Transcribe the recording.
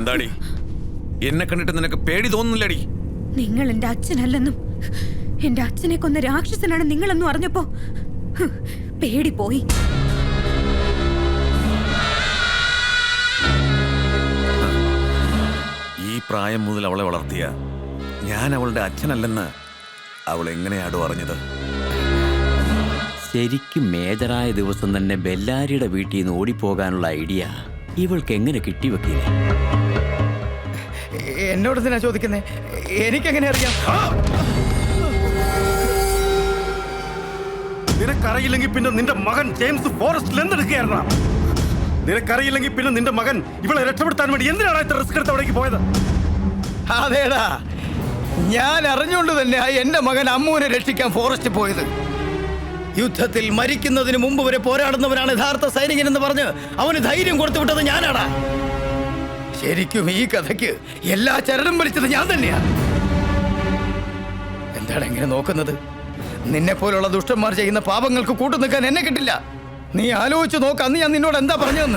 എന്താടി? എന്നെ കണ്ടിട്ട് നിനക്ക് പേടി തോന്നുന്നില്ലടി. നിങ്ങൾ എന്റെ അച്ഛനല്ലെന്നും എന്റെ അച്ഛനെ കൊന്ന രാക്ഷസനാണ് നിങ്ങളെന്നും അറിഞ്ഞപ്പോ പേടി പോയി. ഈ പ്രായം മുതൽ അവളെ വളർത്തിയ ഞാൻ അവളുടെ അച്ഛനല്ലെന്ന് അവൾ എങ്ങനെയാടോ അറിഞ്ഞത്. ശരിക്കും മേജറായ ദിവസം തന്നെ ബെല്ലാരിയുടെ വീട്ടിൽ നിന്ന് ഓടിപ്പോകാനുള്ള ഐഡിയ ഇവൾക്ക് എങ്ങനെ കിട്ടിവെക്കില്ല? എന്നോട് തന്നെ ചോദിക്കുന്നേ? എനിക്കെങ്ങനെ അറിയാം? നിനക്കറിയില്ലെങ്കിൽ പിന്നെ നിന്റെ മകൻ ജെയിംസ് ഫോറസ്റ്റിൽ എന്തെടുക്കുകയായിരുന്ന? നിനക്കറിയില്ലെങ്കിൽ പിന്നെ നിന്റെ മകൻ ഇവളെ രക്ഷപ്പെടുത്താൻ വേണ്ടി എന്തിനാണ് ഇത്ര റിസ്ക് എടുത്ത് അവിടേക്ക് പോയത്? അതേടാ ഞാൻ അറിഞ്ഞുകൊണ്ട് തന്നെ എന്റെ മകൻ അമ്മുവിനെ രക്ഷിക്കാൻ ഫോറസ്റ്റ് പോയത്. യുദ്ധത്തിൽ മരിക്കുന്നതിന് മുമ്പ് വരെ പോരാടുന്നവനാണ് യഥാർത്ഥ സൈനികൻ എന്ന് പറഞ്ഞ് അവന് ധൈര്യം കൊടുത്തു വിട്ടത് ഞാനാടാ. ശരിക്കും ഈ കഥയ്ക്ക് എല്ലാ ചരടും വലിച്ചത് ഞാൻ തന്നെയാണ് എന്താണ് എങ്ങനെ നോക്കുന്നത്? നിന്നെ പോലുള്ള ദുഷ്ടന്മാർ ചെയ്യുന്ന പാപങ്ങൾക്ക് കൂട്ടു നിൽക്കാൻ എന്നെ കിട്ടില്ല. നീ ആലോചിച്ച് നോക്ക് അന്ന് ഞാൻ നിന്നോട് എന്താ പറഞ്ഞതെന്ന്.